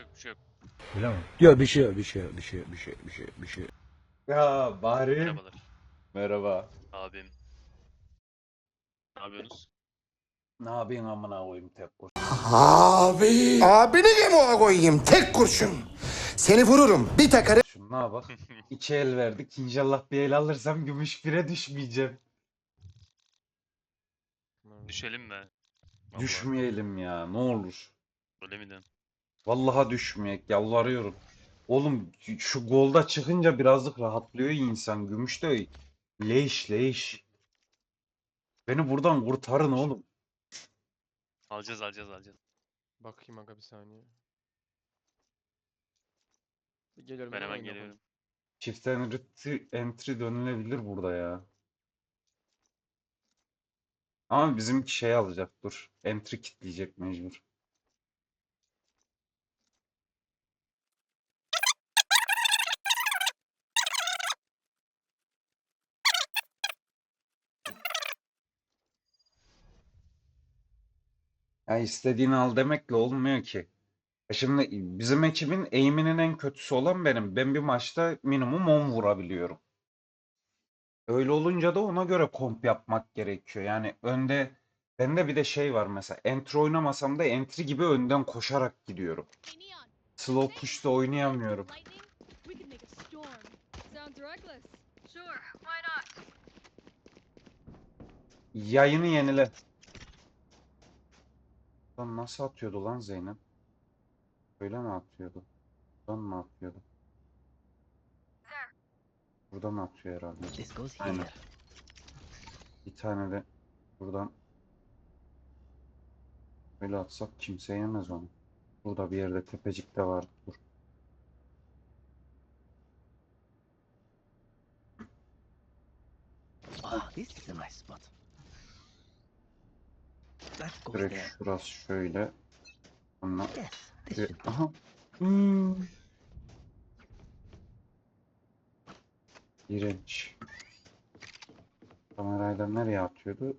şey yok bir şey yok. Mi? Yok bir şey yok bir şey yok bir şey yok bir şey yok bir şey yok bir şey yok. Ya Bahri. Merhabalar. Merhaba. Abim. Ne yapıyorsunuz? Ne yapayım amına koyayım tek kur. Abi. Abini yemeğe koyayım tek kurşun. Seni vururum bir takarım. Şuna bak. İki el verdik. İnşallah bir el alırsam gümüş bire düşmeyeceğim. Düşelim mi? Vallahi. Düşmeyelim ya ne olur. Öyle mi diyorsun? Vallahi düşmeyek yalvarıyorum. Oğlum şu golda çıkınca birazcık rahatlıyor insan. Gümüş de leş leş. Beni buradan kurtarın oğlum. Alacağız alacağız alacağız. Bakayım aga bir saniye. Geliyorum Ben hemen geliyorum. Çift entry, entry dönülebilir burada ya. Ama bizimki şey alacak dur. Entry kitleyecek mecbur. Ya istediğini al demekle olmuyor ki. E Şimdi bizim ekibin aim'inin en kötüsü olan benim. Ben bir maçta minimum 10 vurabiliyorum. Öyle olunca da ona göre komp yapmak gerekiyor. Yani önde bende bir de şey var mesela. Entry oynamasam da entry gibi önden koşarak gidiyorum. Slow push'ta oynayamıyorum. We could make a storm. Sounds reckless. Sure, why not? Yayını yenile. Lan nasıl atıyordu lan Zeynep? Öyle mi atıyordu? Buradan mı atıyordu? Buradan atıyor herhalde. This goes Aynen. here. Bir tane de buradan böyle atsak kimse yemez onu. Burada bir yerde tepecikte var. Dur. Ah, this is a nice spot. Direkt there. şurası şöyle. Onunla Yes, this. Aha. Hmm. İğrenç. Kamerayla nereye atıyordu?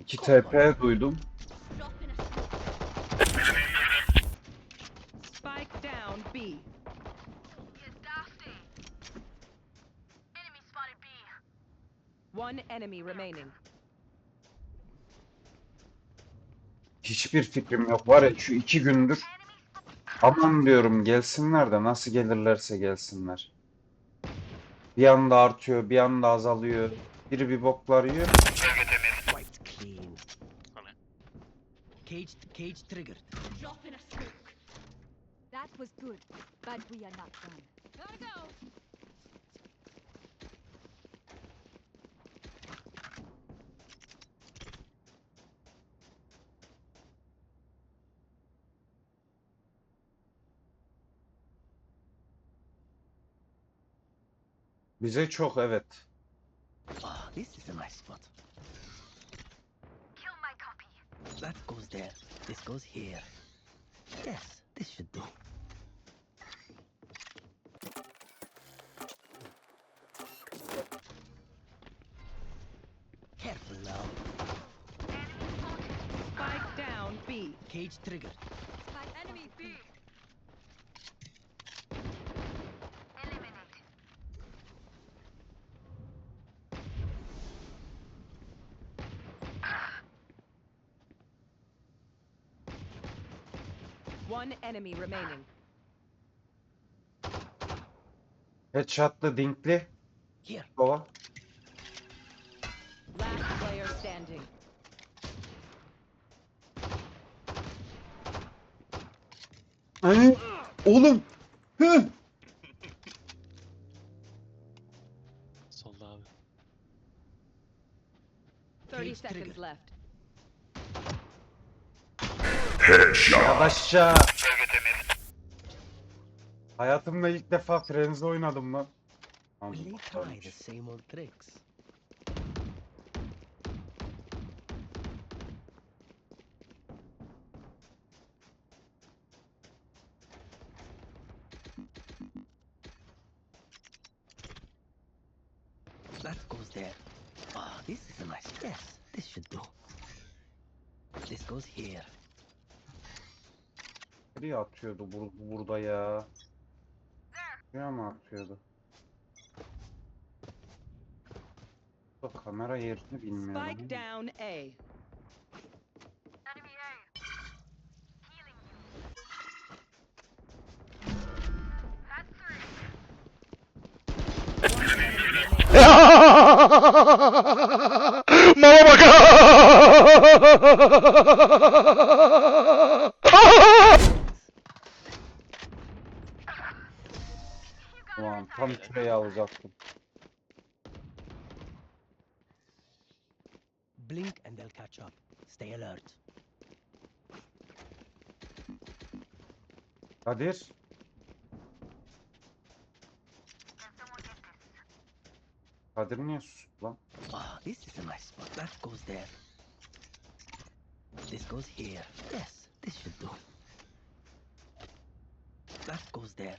İki TP duydum. Drop in a smoke. Spike down B. One enemy remaining. Hiçbir fikrim yok. Var ya şu iki gündür aman diyorum gelsinler de nasıl gelirlerse gelsinler. Bir anda artıyor, bir anda azalıyor. Biri bir boklar yiyor. Cage, cage triggered. Drop in a smoke. That was good, but we are not done. Gotta go. Bize çok evet. Ah, this is a nice spot. Kill my copy. That goes there. This goes here. Yes, this should do. Careful now. Spike down B. Cage triggered. Spike enemy B. One enemy remaining. Headshotlı, dinkli. Here. Kova. Last player standing. Hani? Oğlum. Hı. Solda abi. 30 Cage seconds triggered. Headshot. Yavaşça. Bölge temiz. Hayatımda ilk defa Friends'de oynadım lan. Anladım, That goes there. Ah, oh, this is a nice desk. This should do. This goes here. Nereye atıyordu bur- burada ya? Buraya mı atıyordu? Bu kamera yerini bilmiyorum. Spike down A. Mala bak. şuraya alacaktım. Blink and they'll catch up. Stay alert. Kadir. Kadir niye sus lan? Ah, this is a nice spot. That goes there. This goes here. Yes, this should do. That goes there.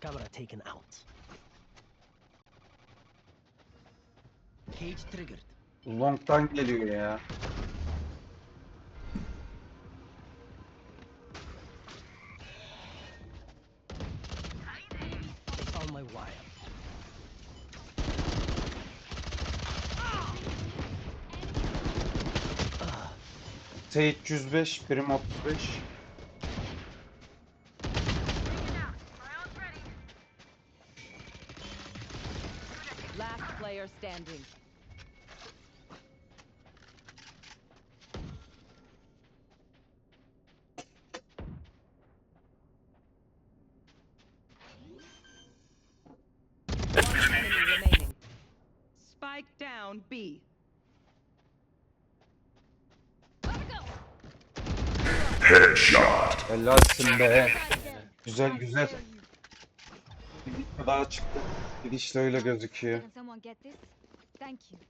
Camera taken out. Cage triggered. Long'dan geliyor ya. Sage 105, Prim 35. Last player standing. One enemy remaining. Spike down B. Helalsin be. Güzel güzel. Bir daha çıktı. Gidişle öyle gözüküyor. Can someone get this? Thank you.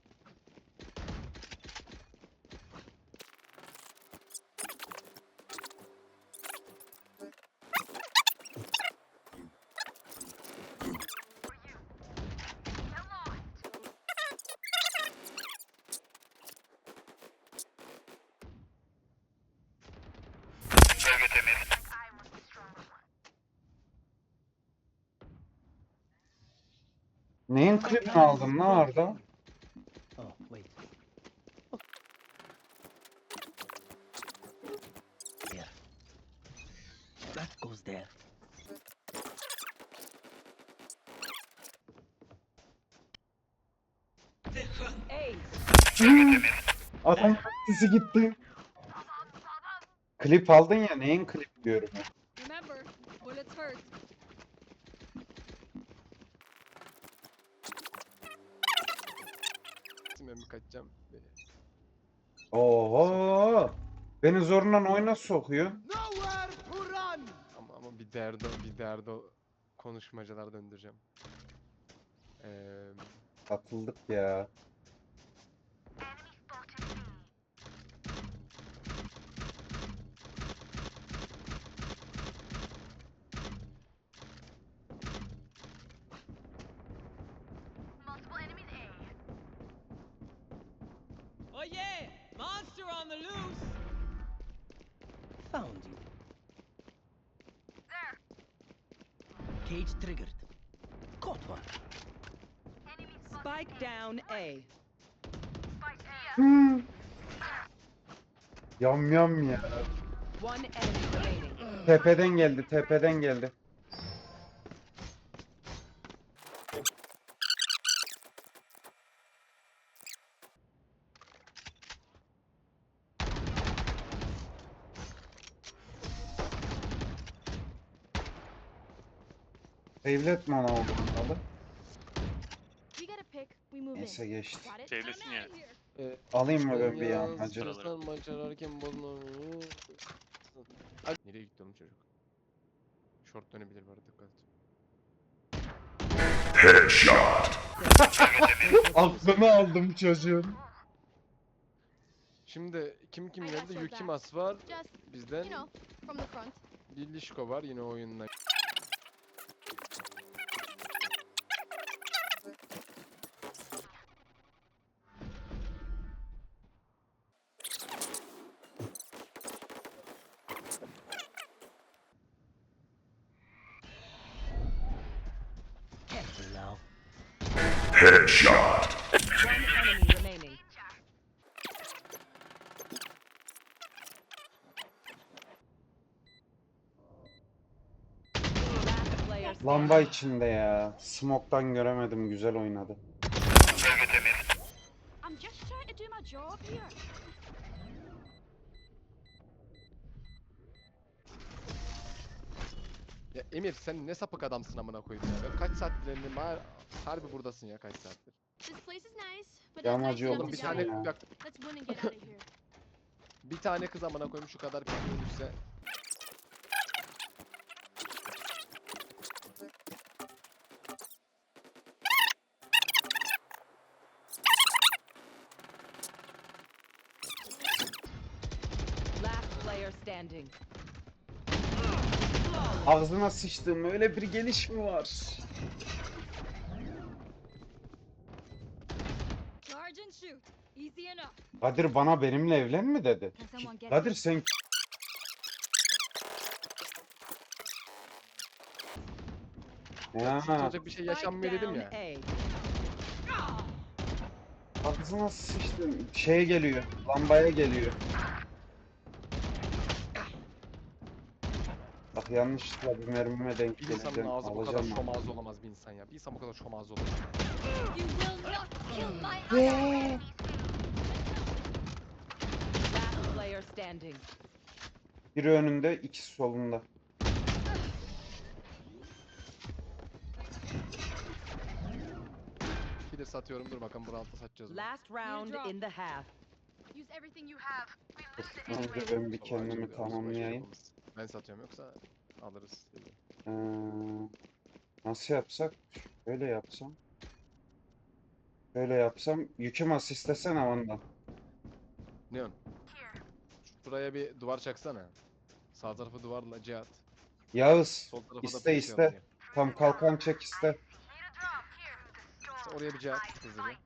Neyin klibini. That goes there. Ace. Adam sesi gitti. Klip aldın ya neyin klip diyorum ya. Beni zorla oyuna sokuyor. Ama ama bir derdo bir derdo konuşmacılar döndüreceğim. Eee Atıldık ya. Oh yeah! Monster on the loose! Found you. Cage triggered. Caught one. Spike down A. Hmm. Yam yam ya. One enemy remaining. Tepeden geldi, tepeden geldi. Devlet mi ona oldu bundalı? Neyse geçti. Got it? Devlesin I'm ya. outta here. e, Alayım mı ben bir yağmacı? Sıraları. Sen maç ararken bozma. Ay, Nereye gitti oğlum çocuk? Short dönebilir bu arada dikkat et. Aklını aldım çocuğun. Şimdi kim kim geldi? Yukimas var. Bizden. Lillişko var yine oyundan. Careful now. One enemy remaining. Last player Lamba içinde ya. Smoke'tan göremedim. Güzel oynadı. I'm just trying to do my job here. Emir sen ne sapık adamsın amına koyayım ya. Ben kaç saattir elimde ma harbi buradasın ya kaç saattir. Enough Oğlum bir tane ya. bak bir tane kız amına koyayım şu kadar. Last player standing. Ağzına sıçtım. Öyle bir geliş mi var? Charge and shoot. Easy enough. Kadir bana benimle evlen mi dedi? Kadir sen ya Olacak bir şey yaşanmıyor dedim ya. Ağzına sıçtım. Şeye geliyor. Lambaya geliyor. Yanlışlıkla bir mermime denk Bir insanın geleceğim. ağzı bu kadar Alacağım. şomaz olamaz bir insan ya. Bir insan bu kadar şomaz olamaz. You will not kill my ally. Last player standing. Biri önünde, ikisi solunda. Bir de satıyorum dur bakalım bu roundda satacağız. bunu. Last round in the half. Use everything you have. Önce ben bir kendimi Kolayca bir tamamlayayım. yapalım. Ben satıyorum yoksa alırız. Ee, nasıl yapsak? Böyle yapsam. Böyle yapsam. Yüküm as istesene ondan. Neon. Şuraya bir duvar çaksana. Sağ tarafı duvarla Cihat. Yağız. Sol da İste, iste. Tam kalkan çek iste. İşte oraya bir Cihat hızlıca.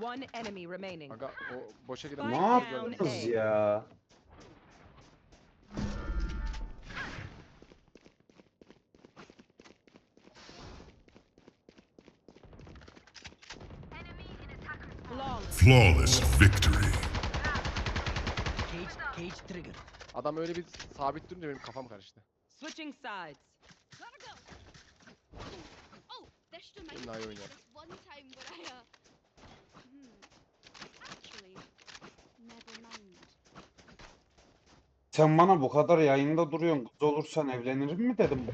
One enemy remaining. Aga o boşa giden Ne A. ya? Flawless. Victory. Cage, cage trigger. Adam öyle bir sabit durunca benim kafam karıştı. Switching sides. Gotta go. Oh, oynar. this one time where I, uh... Hmm. Actually, Sen bana bu kadar yayında duruyorsun. Kız olursan evlenirim mi dedim.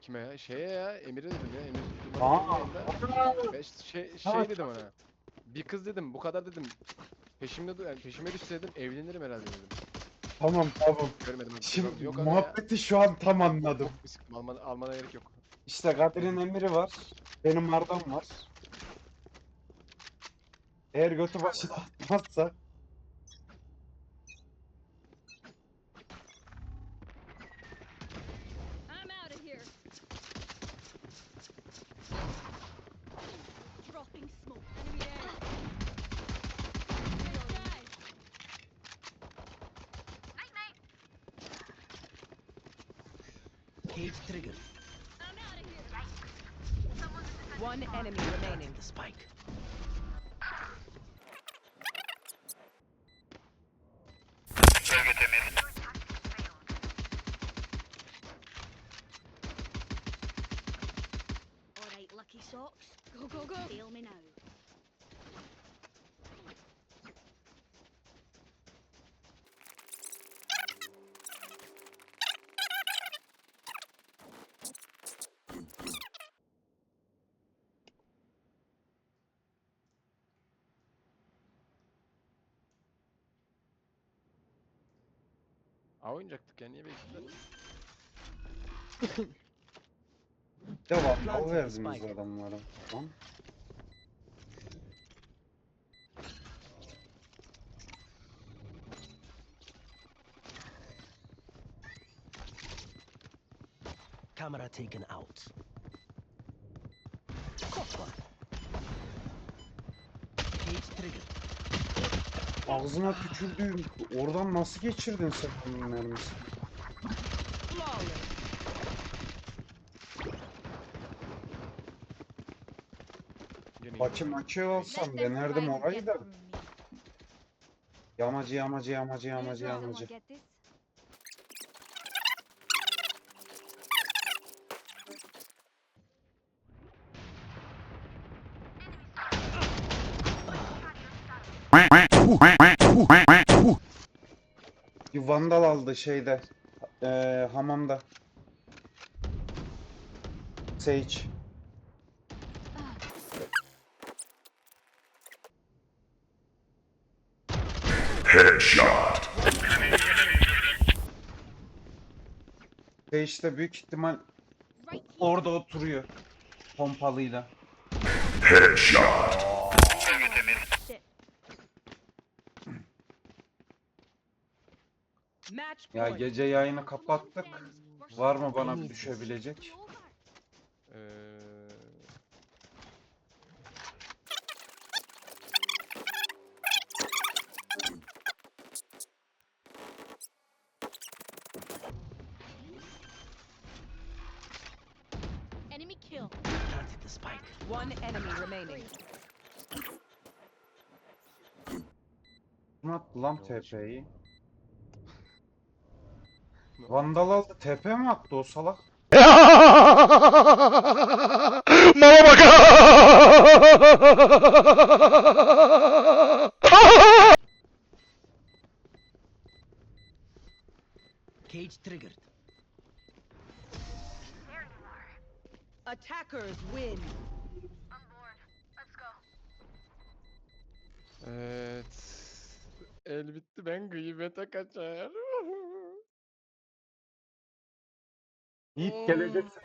Kime ya? Şeye ya Emir'e dedim ya. Emir Aa, Ben şey, şey dedim ona. Bir kız dedim bu kadar dedim. Peşimde dur- yani peşime düşse dedim evlenirim herhalde dedim. Tamam tamam. Görmedim. Şimdi. Yok aga ya. muhabbeti şu an tam anladım. Bir sıkıntı, almana, almana gerek yok. İşte Kadir'in emiri var. Benim Arda'm var. Eğer götü başına atmazsa I'm out of here. Dropping smoke. Enemy there. Reloading. Cage trigger. I'm out of here. One enemy remaining. The spike. A oynayacaktık ya niye bekledin? Devam. Planted Al verdiniz adamlara. Tamam. Camera taken out. Caught one. Cage triggered. Ağzına tükürdüğüm oradan nasıl geçirdin sen onun mermisini? Maçı maçı alsam denerdim orayı da. Yamacı yamacı yamacı yamacı yamacı. get this. Bir vandal aldı şeyde. Eee hamamda. Sage. Sage de büyük ihtimal orada oturuyor. Pompalıyla. Shit. Ya gece yayını kapattık. Var mı bana düşebilecek? Eee, Enemy kill. Planted the spike. One enemy remaining. Attı lan. TP'yi? Ne Vandal aldı. TP mi attı o salak? Mama bak. Cage triggered. Attackers win. Evet. El bitti ben gıybete kaçar. Yiğit geleceksin.